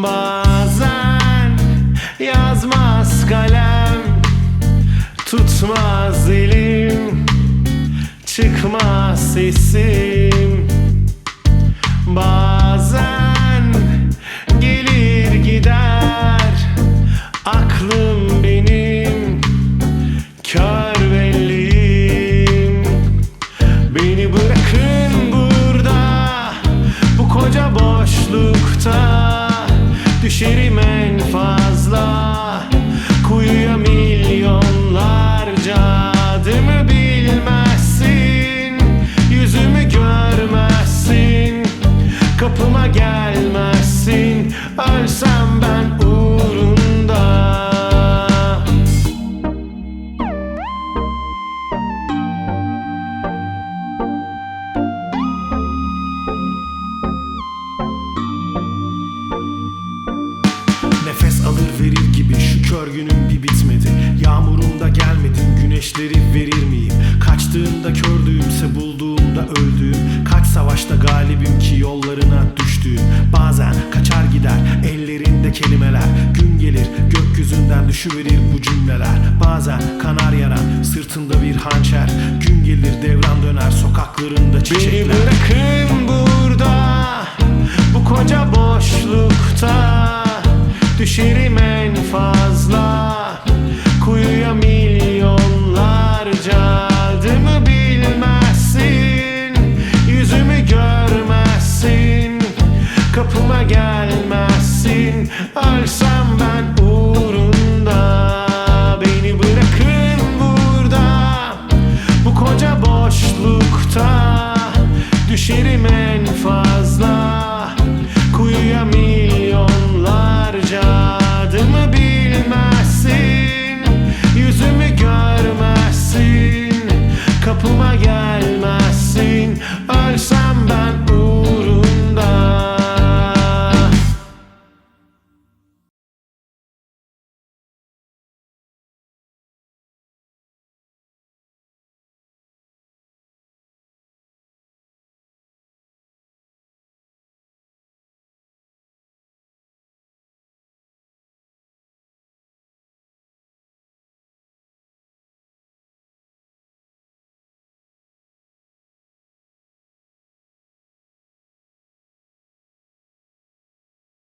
Bazen yazmaz kalem Tutmaz elim Çıkmaz sesim. Bazen gelir gider Aklım benim Kör belliyim Beni bırakın burada Bu koca boşlukta Düşerim en fazla. Kuyuya milyonlarca Adımı bilmezsin Yüzümü görmezsin Kapıma gelmezsin. Ölsem ben alır verir gibi. Şu kör günüm bir bitmedi. Yağmurumda gelmedin güneşleri verir miyim? Kaçtığımda kördüğümse bulduğumda öldüğüm. Kaç savaşta galibim ki yollarına düştüğüm. Bazen kaçar gider ellerinde kelimeler. Gün gelir gökyüzünden düşüverir bu cümleler. Bazen kanar yaran sırtında bir hançer. Gün gelir devran döner sokaklarında çiçekler Düşerim en fazla Kuyuya milyonlarca. Adımı bilmezsin Yüzümü görmezsin Kapıma gelmezsin. Ölsem ben uğrunda Beni bırakın burada. Bu koca boşlukta Düşerim en fazla al